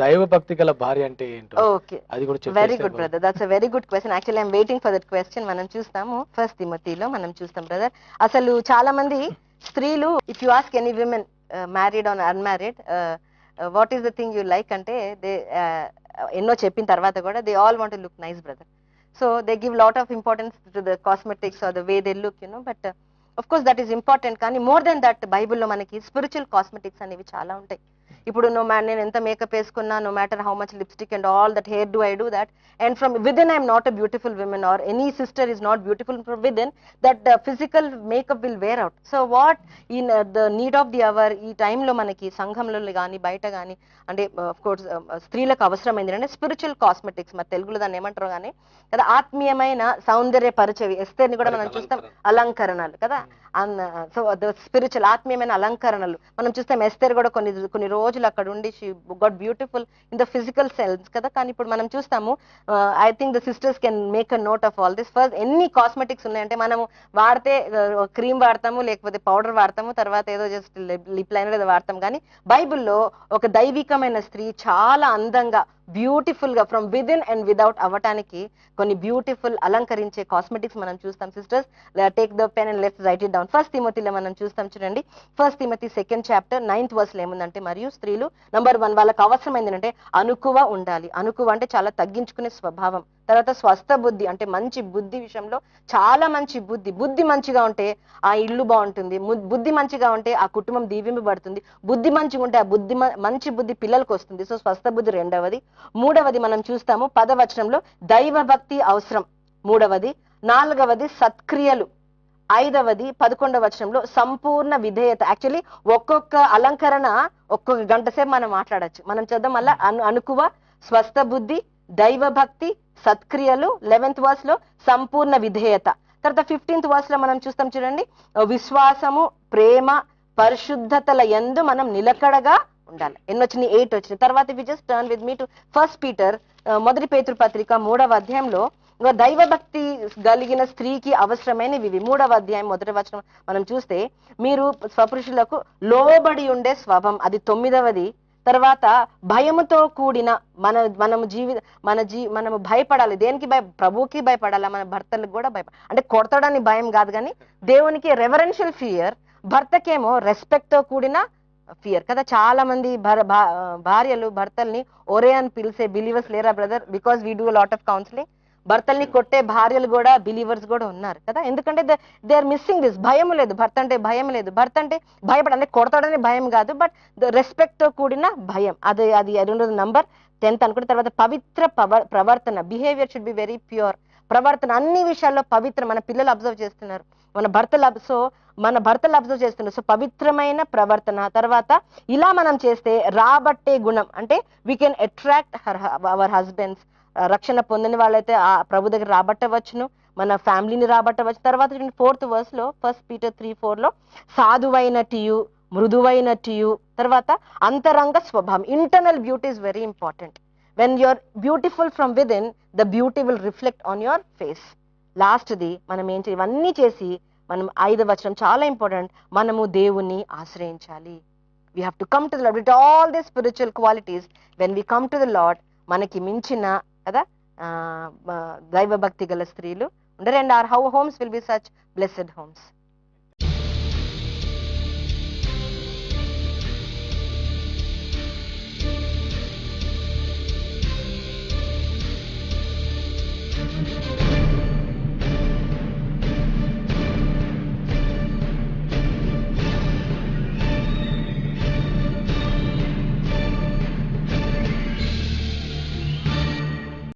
దైవ భక్తి గల భార్య అంటే ఏంటో very good brother that's a very good question actually I'm waiting for that question మనం చూస్తాము. ఫస్ట్ తిమతిలో మనం చూస్తాం బ్రదర్ అసలు చాలా మంది స్త్రీలు if you ask any women married on unmarried what is the thing you like అంటే దే ఎన్నో చెప్పిన తర్వాత కూడా they all want look nice brother so they give lot of importance to the cosmetics or the way they look you but of course that is important కానీ more than that బైబిల్లో మనకి spiritual cosmetics అనేవి చాలా ఉంటాయి. ఇప్పుడు no మ్యా నేను ఎంత మేకప్ వేసుకున్నా no matter how much lipstick and all that hair do I do that and from within I'm not a beautiful women or any sister is not beautiful from within that physical makeup will wear out so what is the need of the hour ఈ టైంలో మనకి సంఘంలో కానీ బయట కానీ అంటే course స్త్రీలకు అవసరమైంది అంటే స్పిరిచువల్ కాస్మెటిక్స్ మరి తెలుగులో దాన్ని ఏమంటారు కానీ కదా ఆత్మీయమైన సౌందర్య పరిచవి ఎస్తేని కూడా మనం చూస్తాం అలంకరణలు. కదా. సో ద స్పిరిచువల్ ఆత్మీయమైన అలంకరణలు. మనం చూస్తాం ఎస్తేర్ కూడా కొన్ని కొన్ని రోజులు అక్కడ ఉండి she got beautiful in the physical cells కదా. కానీ ఇప్పుడు మనం చూస్తాము I think the sisters can make a note of all this. First ఎన్ని కాస్మెటిక్స్ ఉన్నాయంటే మనము వాడితే క్రీమ్ వాడతాము లేకపోతే పౌడర్ వాడతాము తర్వాత ఏదో జస్ట్ లిప్ లైనర్ ఏదో వాడతాం. కానీ బైబిల్లో ఒక దైవికమైన స్త్రీ చాలా అందంగా బ్యూటిఫుల్గా ఫ్రమ్ విదిన్ అండ్ విదౌట్ అవ్వటానికి కొన్ని బ్యూటిఫుల్ అలంకరించే కాస్మెటిక్స్ మనం చూస్తాం sisters take the pen and left write it down first తిమతిలో మనం చూస్తాం చూడండి. First Timothy second chapter ninth వర్స్లో ఏముందంటే మరియు స్త్రీలు నంబర్ వన్ వాళ్ళకి అవసరమైంది ఏంటంటే అనుకువ ఉండాలి. అనుకువ అంటే చాలా తగ్గించుకునే స్వభావం. తర్వాత స్వస్థ బుద్ధి అంటే మంచి బుద్ధి విషయంలో చాలా మంచి బుద్ధి. బుద్ధి మంచిగా ఉంటే ఆ ఇల్లు బాగుంటుంది. బుద్ధి మంచిగా ఉంటే ఆ కుటుంబం దీవింపబడుతుంది. బుద్ధి మంచిగా ఉంటే ఆ బుద్ధి మంచి బుద్ధి పిల్లలకు వస్తుంది. సో స్వస్థ బుద్ధి రెండవది. మూడవది మనం చూస్తాము పదవచనంలో దైవ భక్తి అవసరం. మూడవది. నాలుగవది సత్క్రియలు. ఐదవది పదకొండవ వచనంలో సంపూర్ణ విధేయత. యాక్చువల్లీ ఒక్కొక్క అలంకరణ ఒక్కొక్క గంట సేపు మనం మాట్లాడచ్చు. మనం చేద్దాం మళ్ళా అను అనుకువ స్వస్థ బుద్ధి దైవభక్తి సత్క్రియలు లెవెన్త్ వర్స్లో సంపూర్ణ విధేయత. తర్వాత ఫిఫ్టీన్త్ వర్స్లో మనం చూస్తాం చూడండి. విశ్వాసము ప్రేమ పరిశుద్ధతల ఎందు మనం నిలకడగా ఉండాలి. ఎన్ని వచ్చినాయి? ఎయిట్ వచ్చినాయి. తర్వాత we just turn with me to first Peter మొదటి పేతృపత్రిక పత్రిక మూడవ అధ్యాయంలో దైవభక్తి కలిగిన స్త్రీకి అవసరమైనవి ఇవి. మూడవ అధ్యాయం మొదటి వచనం మనం చూస్తే మీరు స్వపురుషులకు లోబడి ఉండే స్వభం. అది తొమ్మిదవది. తర్వాత భయముతో కూడిన మన మనము జీవి మన జీ మనము భయపడాలి. దేనికి భయ ప్రభుకి భయపడాలి? మన భర్తలకు కూడా భయపడ అంటే కొడతాడని భయం కాదు కానీ దేవునికి రెవరెన్షియల్ ఫియర్ భర్తకేమో రెస్పెక్ట్తో కూడిన ఫియర్ కదా. చాలా మంది భా- భార్యలు భర్తల్ని ఒరే అని పిలిచే బిలీవర్స్ లేరా brother because we do lot of counselling భర్తల్ని కొట్టే భార్యలు కూడా బిలీవర్స్ కూడా ఉన్నారు కదా? ఎందుకంటే దే ఆర్ మిస్సింగ్ దిస్ భయం లేదు. భర్త అంటే భయం లేదు. భర్త అంటే భయపడ అంటే కొడతాడని భయం కాదు. బట్ ద రెస్పెక్ట్తో కూడిన భయం. అది అది రెండోది నంబర్ టెన్త్ అనుకుంటే తర్వాత పవిత్ర ప్రవర్తన. Behaviour should be very pure ప్రవర్తన. అన్ని విషయాల్లో పవిత్ర. మన పిల్లలు అబ్జర్వ్ చేస్తున్నారు. మన భర్త లబ్సో మన భర్త లబ్సో చేస్తున్న సో పవిత్రమైన ప్రవర్తన. తర్వాత ఇలా మనం చేస్తే రాబట్టే గుణం. అంటే we can attract her our husbands రక్షణ పొందని వాళ్ళైతే ఆ ప్రభు దగ్గర రాబట్టవచ్చును. మన ఫ్యామిలీని రాబట్టవచ్చు. తర్వాత ఫోర్త్ వర్స్లో ఫస్ట్ పీటర్ త్రీ ఫోర్లో సాధువైనటియు మృదువైనటియు తర్వాత అంతరంగ స్వభావం. Internal beauty is very important when you're beautiful from within in the beauty will reflect on your face లాస్ట్ది మనం ఏంటి ఇవన్నీ చేసి మనం ఐదు వచనం చాలా ఇంపార్టెంట్. మనము దేవుణ్ణి ఆశ్రయించాలి. We have to come to the Lord with all the spiritual qualities when we come to the Lord మనకి మించిన కదా దైవభక్తి గల స్త్రీలు ఉండరు. And or how homes will be such blessed homes